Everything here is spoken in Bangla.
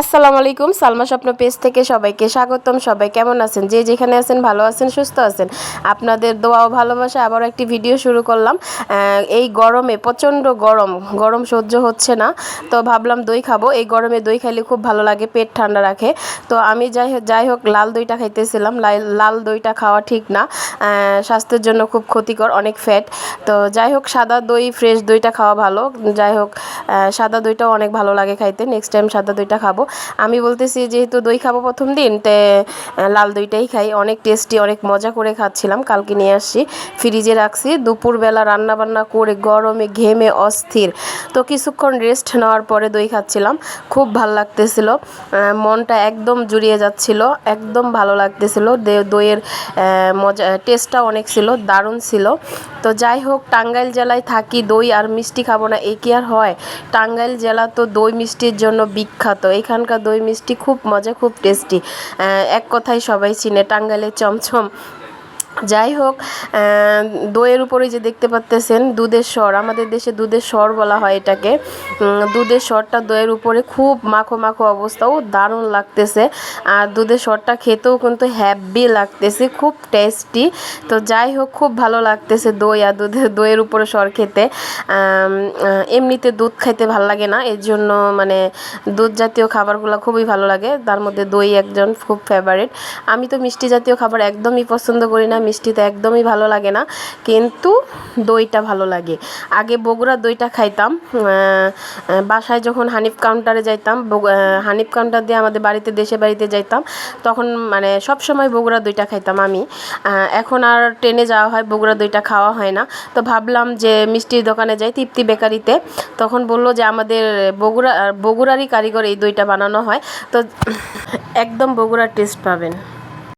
আসসালামু আলাইকুম, সালমা স্বপ্ন পেজ থেকে সবাইকে স্বাগতম। সবাই কেমন আছেন? যে যেখানে আছেন, ভালো আছেন, সুস্থ আছেন, আপনাদের দোয়া ও ভালোবাসা আবার একটি ভিডিও শুরু করলাম। এই গরমে, প্রচণ্ড গরম গরম সহ্য হচ্ছে না। তো ভাবলাম দই খাব। এই গরমে দই খাইলে খুব ভালো লাগে, পেট ঠান্ডা রাখে। তো আমি যাই হোক যাই হোক, লাল দইটা খাইতেছিলাম। লাল দইটা খাওয়া ঠিক না। স্বাস্থ্যের জন্য খুব ক্ষতিকর, অনেক ফ্যাট তো যাই হোক, সাদা দই ফ্রেশ দইটা খাওয়া ভালো। যাই হোক সাদা দইটাও অনেক ভালো লাগে খাইতে। নেক্সট টাইম সাদা দইটা খাব। আমি বলতেছি, যেহেতু দই খাব প্রথম দিন, তে লাল দইটাই খাই। অনেক টেস্টি অনেক মজা করে খাচ্ছিলাম। কালকে নিয়ে আসছি। ফ্রিজে রাখছি। দুপুরবেলা রান্নাবান্না করে গরমে ঘেমে অস্থির। তো কিছুক্ষণ রেস্ট নেওয়ার পরে দই খাচ্ছিলাম। খুব ভালো লাগতেছিল। মনটা একদম জুড়িয়ে যাচ্ছিল। একদম ভালো লাগতেছিল। দইয়ের মজা টেস্টটা অনেক ছিল, দারুণ ছিল। তো যাই হোক, টাঙ্গাইল জেলায় থাকি, দই আর মিষ্টি খাব না, এ কি আর হয়? টাঙ্গাইল জেলা তো দই মিষ্টির জন্য বিখ্যাত। এখানকার দই মিষ্টি খুব মজা, খুব টেস্টি এক কথায় সবাই চিনে টাঙ্গাইলের চমচম। যাই হোক দইয়ের উপরে যে দেখতে পাচ্তেছেন, দুধের স্বর, আমাদের দেশে দুধের স্বর বলা হয় এটাকে। দুধের স্বরটা দইয়ের উপরে খুব মাখো মাখো অবস্থাও দারুণ লাগতেছে। আর দুধের স্বরটা খেতেও কিন্তু হ্যাপি লাগতেছে, খুব টেস্টি তো যাই হোক, খুব ভালো লাগতেছে দই আর দুধের দইয়ের উপরে স্বর খেতে। এমনিতে দুধ খাইতে ভালো লাগে না, এর জন্য মানে দুধ জাতীয় খাবারগুলো খুবই ভালো লাগে। তার মধ্যে দই একজন খুব ফেভারিট আমি তো মিষ্টি জাতীয় খাবার একদমই পছন্দ করি না মিষ্টি তো একদমই ভালো লাগে না, কিন্তু দইটা ভালো লাগে। আগে বগুড়া দইটা খাইতাম বাসায় যখন হানিফ কাউন্টারে যাইতাম হানিফ কাউন্টার দিয়ে আমাদের বাড়িতে দেশে বাড়িতে যাইতাম, তখন মানে সব সময় বগুড়া দইটা খাইতাম আমি। এখন আর ট্রেনে যাওয়া হয়, বগুড়া দইটা খাওয়া হয় না। তো ভাবলাম যে মিষ্টির দোকানে যাই তৃপ্তি বেকারিতে। তখন বলল যে আমাদের বগুড়া বগুড়ারই কারিগর এই দইটা বানানো হয়। তো একদম বগুড়ার টেস্ট পাবেন।